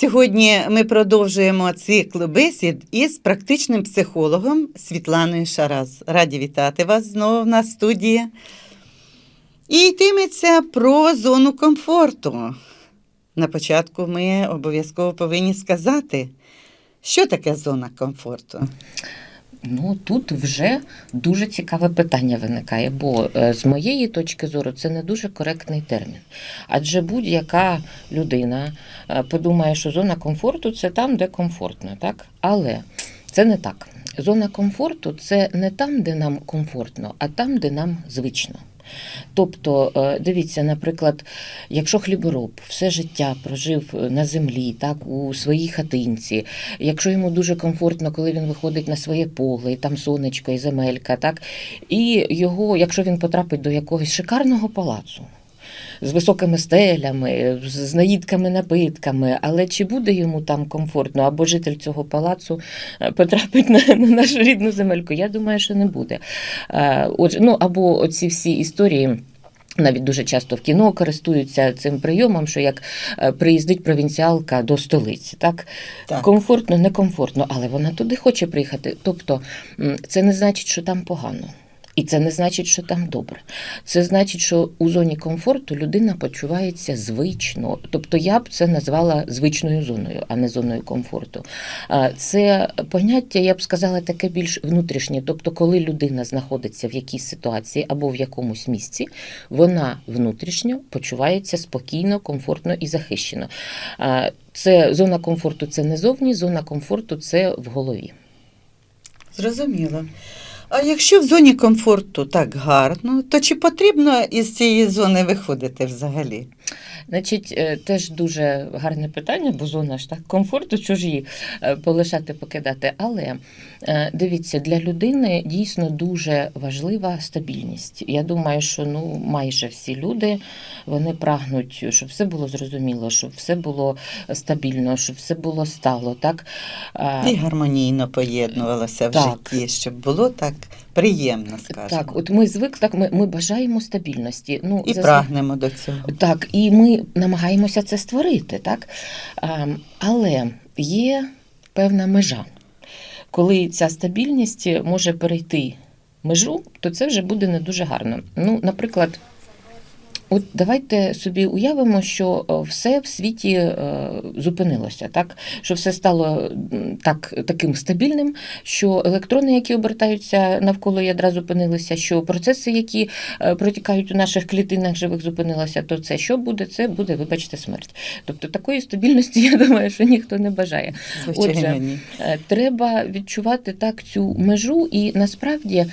Сьогодні ми продовжуємо цикл бесід із практичним психологом Світланою Шараз. Раді вітати вас знову на студії. І йтиметься про зону комфорту. На початку ми обов'язково повинні сказати, що таке зона комфорту. Ну тут вже дуже цікаве питання виникає, бо е, з моєї точки зору це не дуже коректний термін. Адже будь-яка людина е, подумає, що зона комфорту це там, де комфортно, так? Але це не так. Зона комфорту це не там, де нам комфортно, а там, де нам звично. Тобто, е, дивіться, наприклад, якщо хлібороб все життя прожив на землі, так у своїй хатинці, якщо йому дуже комфортно, коли він виходить на своє поле, і там сонечко і земелька, так і його, якщо він потрапить до якогось шикарного палацу. З високими стелями, з з наїдками, напитками, але чи буде йому там комфортно, або житель цього палацу е, потрапить на, на нашу рідну земельку? Я думаю, що не буде. Е, Отже, ну або оці всі історії. Навіть дуже часто в кіно користуються цим прийомом, що як е, приїздить провінціалка до столиці, так? Так. комфортно, некомфортно, але вона туди хоче приїхати. Тобто це не значить, що там погано. І це не значить, що там добре. Це значить, що у зоні комфорту людина почувається звично. Тобто я б це назвала звичною зоною, а не зоною комфорту. Це поняття, я б сказала, таке більш внутрішнє. Тобто, коли людина знаходиться в якійсь ситуації або в якомусь місці, вона внутрішньо почувається спокійно, комфортно і захищено. Це зона комфорту це не зовні, зона комфорту це в голові. Зрозуміло. А якщо в зоні комфорту так гарно, то чи потрібно із цієї зони виходити взагалі? Значить, е, теж дуже гарне питання, бо зона ж так комфорту, її е, полишати, покидати. Але е, дивіться, для людини дійсно дуже важлива стабільність. Я думаю, що ну майже всі люди вони прагнуть, щоб все було зрозуміло, щоб все було стабільно, щоб все було стало. Так І гармонійно поєднувалося в Так. житті, щоб було так приємно, скажімо. так, от ми звик, так ми, ми бажаємо стабільності. Ну І зазна- прагнемо до цього. Так, і ми намагаємося це створити, так? Але є певна межа. Коли ця стабільність може перейти межу, то це вже буде не дуже гарно. Ну, наприклад, от давайте собі уявимо, що е, все в світі е, зупинилося, так? що все стало так, таким стабільним, що електрони, які обертаються навколо ядра, зупинилися, що процеси, які е, протікають у наших клітинах живих, зупинилися, то це що буде? Це буде, вибачте, смерть. Тобто такої стабільності, я думаю, що ніхто не бажає. Отже, Треба відчувати так цю межу, і насправді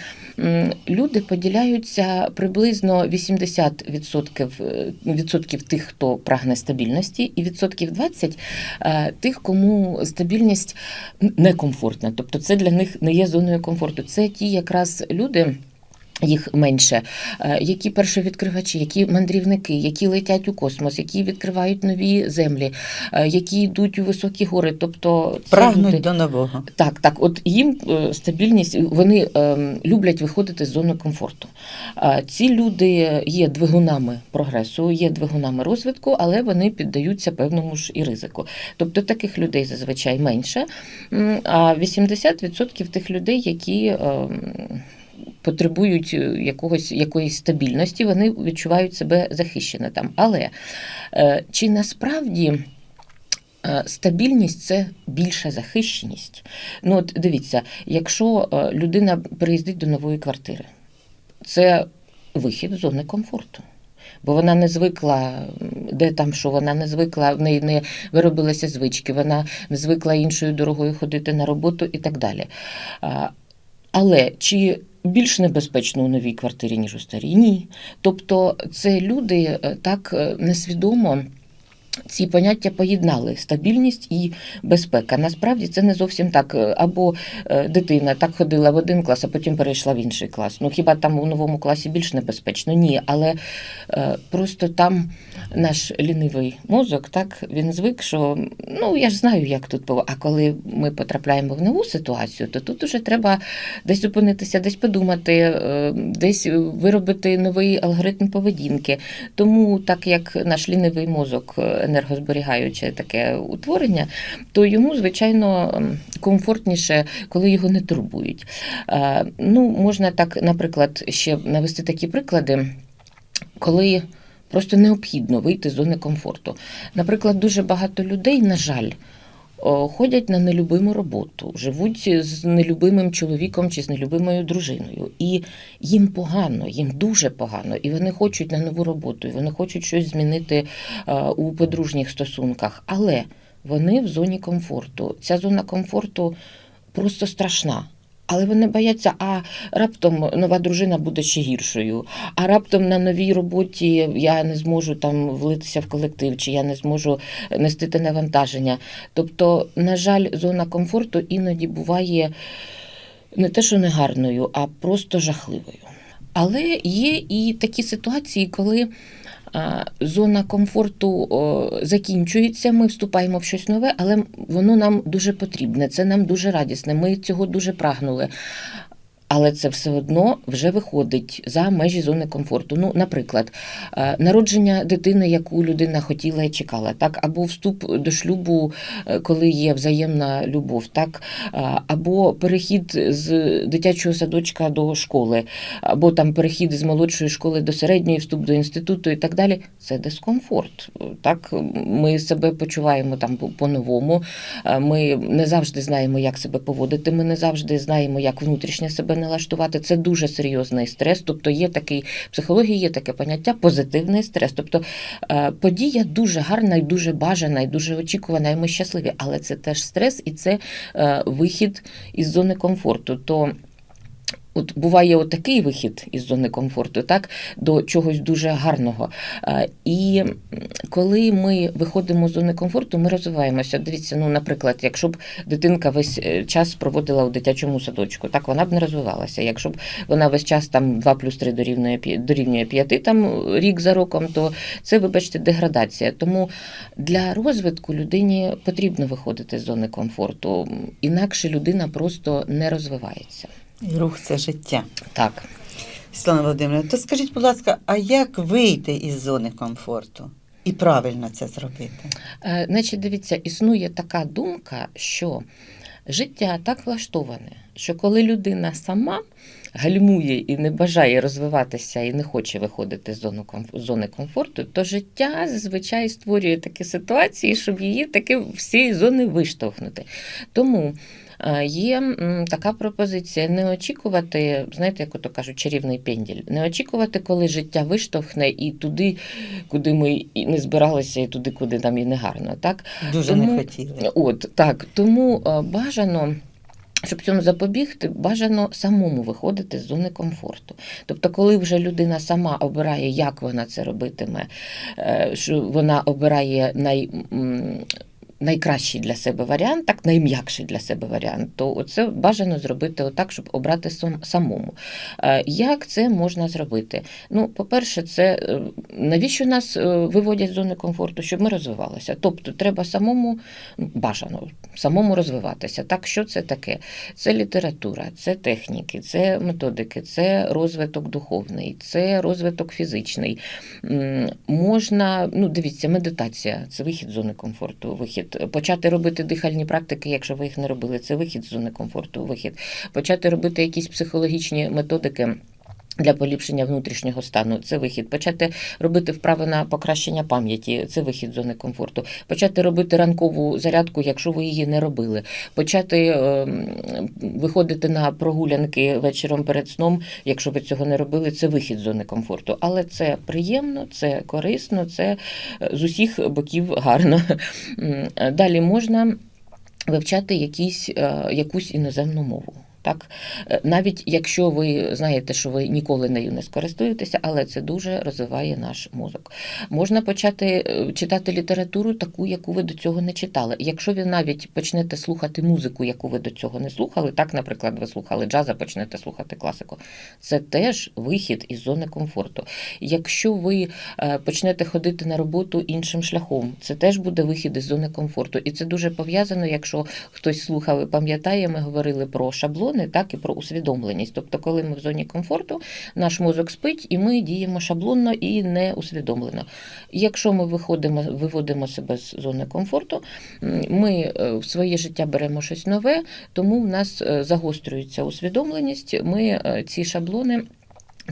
люди поділяються приблизно 80% е, відсотків тих, хто прагне стабільності, і відсотків 20 е, тих, кому стабільність некомфортна. Тобто це для них не є зоною комфорту. Це ті якраз люди. Їх менше, е, які першовідкривачі, які мандрівники, які летять у космос, які відкривають нові землі, е, які йдуть у високі гори. Тобто Прагнуть люди- до нового. так, так, от їм е, стабільність, вони люблять виходити з зони комфорту. Ці люди є двигунами прогресу, є двигунами розвитку, але вони піддаються певному ж і ризику. Тобто таких людей зазвичай менше. А 80% тих людей, які е, потребують е, якогось, якоїсь стабільності, вони відчувають себе захищено там. Але е, чи насправді. Е, Стабільність це більша захищеність. Ну, от дивіться, якщо людина приїздить до нової квартири, це вихід з зони комфорту. Бо вона не звикла, де там що, вона не звикла, в неї не виробилися звички, вона не звикла іншою дорогою ходити на роботу і так далі. Але чи більш небезпечно у новій квартирі, ніж у старій? Ні. Тобто це люди е, так е, несвідомо. Ці поняття поєднали стабільність і безпека. Насправді це не зовсім так. Е, Або дитина так ходила в один клас, а потім перейшла в інший клас. Ну хіба там у новому класі більш небезпечно? Ні, але просто там наш лінивий мозок, так він звик, що ну я ж знаю, як тут було. А коли ми потрапляємо в нову ситуацію, то тут уже треба десь зупинитися, десь подумати, е, десь виробити новий алгоритм поведінки. Тому, так як наш лінивий мозок е, енергозберігаюче таке утворення, то йому, звичайно, комфортніше, коли його не турбують. Е, Ну, можна так, наприклад, ще навести такі приклади, коли просто необхідно вийти з зони комфорту. Наприклад, дуже багато людей, на жаль, ходять на нелюбиму роботу, живуть з нелюбимим чоловіком чи з нелюбимою дружиною. І їм погано, їм дуже погано, і вони хочуть на нову роботу, і вони хочуть щось змінити е, у подружніх стосунках. Але вони в зоні комфорту. Ця зона комфорту просто страшна. Але вони бояться, а раптом нова дружина буде ще гіршою, а раптом на новій роботі я не зможу там влитися в колектив, чи я не зможу нести те навантаження. Тобто, на жаль, зона комфорту іноді буває не те, що негарною, а просто жахливою. Але є і такі ситуації, коли зона комфорту закінчується, ми вступаємо в щось нове, але воно нам дуже потрібне, це нам дуже радісне, ми цього дуже прагнули. Але це все одно вже виходить за межі зони комфорту. Ну, наприклад, е, народження дитини, яку людина хотіла і чекала, так, або вступ до шлюбу, е, коли є взаємна любов, так, е, або перехід з дитячого садочка до школи, або там перехід з молодшої школи до середньої, вступ до інституту і так далі. Це дискомфорт. Так, ми себе почуваємо там по- по-новому. Ми не завжди знаємо, як себе поводити. Ми не завжди знаємо, як внутрішньо себе налаштувати. Це дуже серйозний стрес. Тобто є такий в психології є таке поняття позитивний стрес. Тобто е, подія дуже гарна і дуже бажана, і дуже очікувана, і ми щасливі. Але це теж стрес, і це е, вихід із зони комфорту. То От буває отакий вихід із зони комфорту, так до чогось дуже гарного. І коли ми виходимо з зони комфорту, ми розвиваємося. Дивіться, ну, наприклад, якщо б дитинка весь е, час проводила у дитячому садочку, так вона б не розвивалася. Якщо б вона весь час там 2 плюс 3 дорівнює дорівнює 5 там рік за роком, то це, вибачте, деградація. Тому для розвитку людині потрібно виходити з зони комфорту, інакше людина просто не розвивається. Рух це життя. Так. Світлана Володимирівна, то скажіть, будь ласка, а як вийти із зони комфорту і правильно це зробити? Е, Значить, дивіться, існує така думка, що життя так влаштоване, що коли людина сама гальмує і не бажає розвиватися і не хоче виходити з зону зони комфорту, то життя зазвичай створює такі ситуації, щоб її таки всі зони виштовхнути. Тому є така пропозиція не очікувати, знаєте, як ото кажуть, чарівний пенділь, не очікувати, коли життя виштовхне і туди, куди ми і не збиралися, і туди, куди нам і не гарно. Так? Дуже Тому- не хотіли. От так, тому е, бажано. Щоб цьому запобігти, бажано самому виходити з зони комфорту. Тобто, коли вже людина сама обирає, як вона це робитиме, е, що вона обирає най, найкращий для себе варіант, так найм'якший для себе варіант, то це бажано зробити отак, щоб обрати самому. Е, Як це можна зробити? Ну, по-перше, це е, навіщо нас е, виводять з зони комфорту, щоб ми розвивалися. Тобто, треба самому ну, бажано самому розвиватися. Так, що це таке? Це література, це техніки, це методики, це розвиток духовний, це розвиток фізичний. Можна, ну дивіться, медитація це вихід з зони комфорту, вихід. Почати робити дихальні практики, якщо ви їх не робили, це вихід з зони комфорту, вихід. Почати робити якісь психологічні методики. Для поліпшення внутрішнього стану це вихід. Почати робити вправи на покращення пам'яті, це вихід зони комфорту. Почати робити ранкову зарядку, якщо ви її не робили. Почати е, виходити на прогулянки вечором перед сном, якщо ви цього не робили, це вихід зони комфорту. Але це приємно, це корисно, це е, з усіх боків гарно. Далі можна вивчати якісь, е, якусь іноземну мову. Так, Е, навіть якщо ви знаєте, що ви ніколи нею не скористуєтеся, але це дуже розвиває наш мозок. Можна почати е, читати літературу, таку, яку ви до цього не читали. Якщо ви навіть почнете слухати музику, яку ви до цього не слухали, так, наприклад, ви слухали джаз, а почнете слухати класику, це теж вихід із зони комфорту. Якщо ви е, почнете ходити на роботу іншим шляхом, це теж буде вихід із зони комфорту. І це дуже пов'язано, якщо хтось слухав і пам'ятає, ми говорили про шаблони, шаблони, так і про усвідомленість. Тобто, коли ми в зоні комфорту, наш мозок спить, і ми діємо шаблонно і не усвідомлено. Якщо ми виходимо, виводимо себе з зони комфорту, ми е, в своє життя беремо щось нове, тому в нас е, загострюється усвідомленість. Ми е, ці шаблони.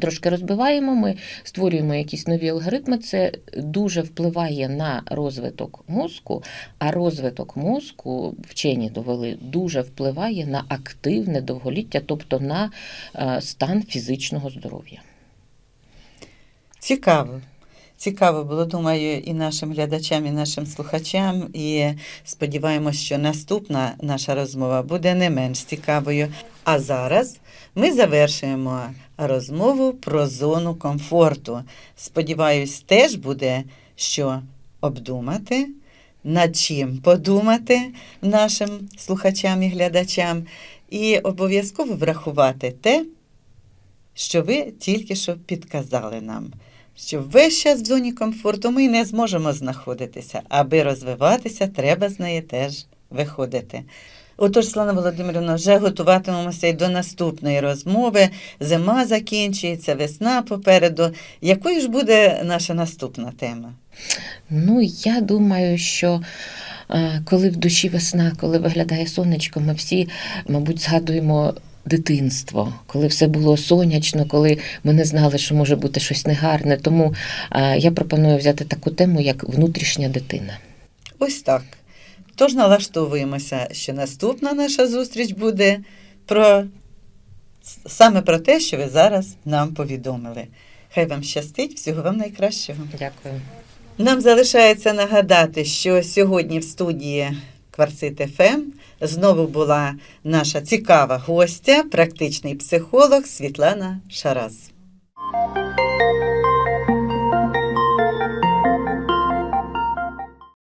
Трошки розбиваємо, ми створюємо якісь нові алгоритми. Це дуже впливає на розвиток мозку, а розвиток мозку вчені довели дуже впливає на активне довголіття, тобто на е, стан фізичного здоров'я. Цікаво. Цікаво було, думаю, і нашим глядачам, і нашим слухачам. І сподіваємось, що наступна наша розмова буде не менш цікавою. А зараз ми завершуємо розмову про зону комфорту. Сподіваюсь, теж буде що обдумати, над чим подумати нашим слухачам і глядачам, і обов'язково врахувати те, що ви тільки що підказали нам. Що весь час в зоні комфорту ми не зможемо знаходитися, аби розвиватися, треба з неї теж виходити. Отож, Слана Володимирівна, вже готуватимемося і до наступної розмови. Зима закінчується, весна попереду. Якою ж буде наша наступна тема? Ну, я думаю, що е, коли в душі весна, коли виглядає сонечко, ми всі, мабуть, згадуємо. Дитинство, коли все було сонячно, коли ми не знали, що може бути щось негарне. Тому е, я пропоную взяти таку тему, як внутрішня дитина. Ось так. Тож налаштовуємося, що наступна наша зустріч буде про саме про те, що ви зараз нам повідомили. Хай вам щастить, всього вам найкращого. Дякую. Нам залишається нагадати, що сьогодні в студії Кварцит ФМ знову була наша цікава гостя, практичний психолог Світлана Шараз.